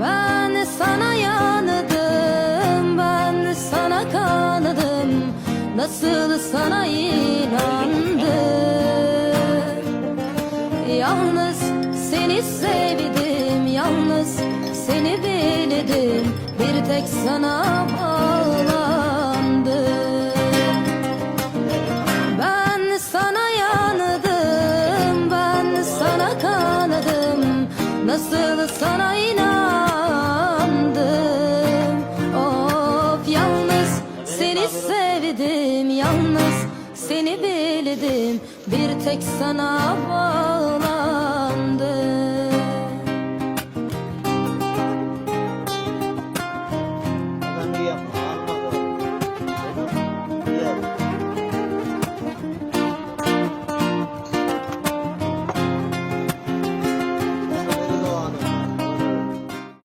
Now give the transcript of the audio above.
Ben sana yandım, ben sana kanadım Nasıl sana inandım? Yalnız seni sevdim, yalnız seni bildim. Bir tek sana bağlandım. Ben sana yandım, ben sana kanadım Nasıl sana inandım sevdim, yalnız seni bildim. Bir tek sana bağlandım